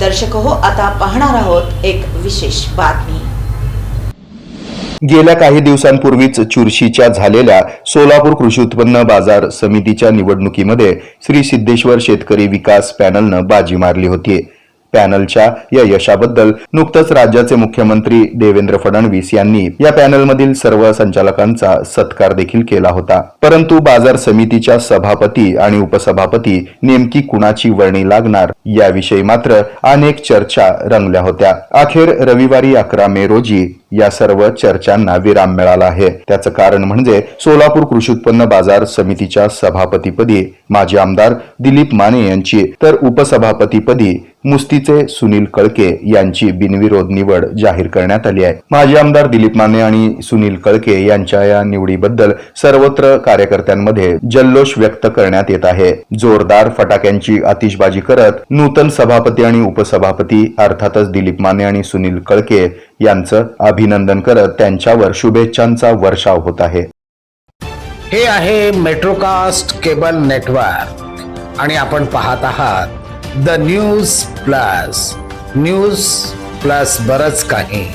दर्शक हो आता पाहणार आहोत एक विशेष बातमी. गेल्या काही दिवसांपूर्वीच चुरशीच्या झालेल्या सोलापूर कृषी उत्पन्न बाजार समितीच्या निवडणुकीमध्ये श्री सिद्धेश्वर शेतकरी विकास पॅनलनं बाजी मारली होती. पॅनलच्या या यशाबद्दल नुकतंच राज्याचे मुख्यमंत्री देवेंद्र फडणवीस यांनी या पॅनलमधील सर्व संचालकांचा सत्कार देखील केला होता. परंतु बाजार समितीच्या सभापती आणि उपसभापती नेमकी कुणाची वर्णी लागणार याविषयी मात्र अनेक चर्चा रंगल्या होत्या. अखेर रविवारी अकरा मे रोजी या सर्व चर्चांना विराम मिळाला आहे. त्याचं कारण म्हणजे सोलापूर कृषी उत्पन्न बाजार समितीच्या सभापतीपदी माजी आमदार दिलीप माने यांची तर उपसभापतीपदी मुस्तीचे सुनील कळके यांची बिनविरोध निवड जाहीर करण्यात आली आहे. माजी आमदार दिलीप माने आणि सुनील कळके यांच्या या निवडीबद्दल सर्वत्र कार्यकर्त्यांमध्ये जल्लोष व्यक्त करण्यात येत आहे. जोरदार फटाक्यांची आतिषबाजी करत नूतन सभापती आणि उपसभापती अर्थातच दिलीप माने आणि सुनील कळके यांचं अभिनंदन करत त्यांच्यावर शुभेच्छांचा वर्षाव होत आहे. हे आहे मेट्रोकास्ट केबल नेटवर्क आणि आपण पाहत आहात the news plus news plus बरच काही.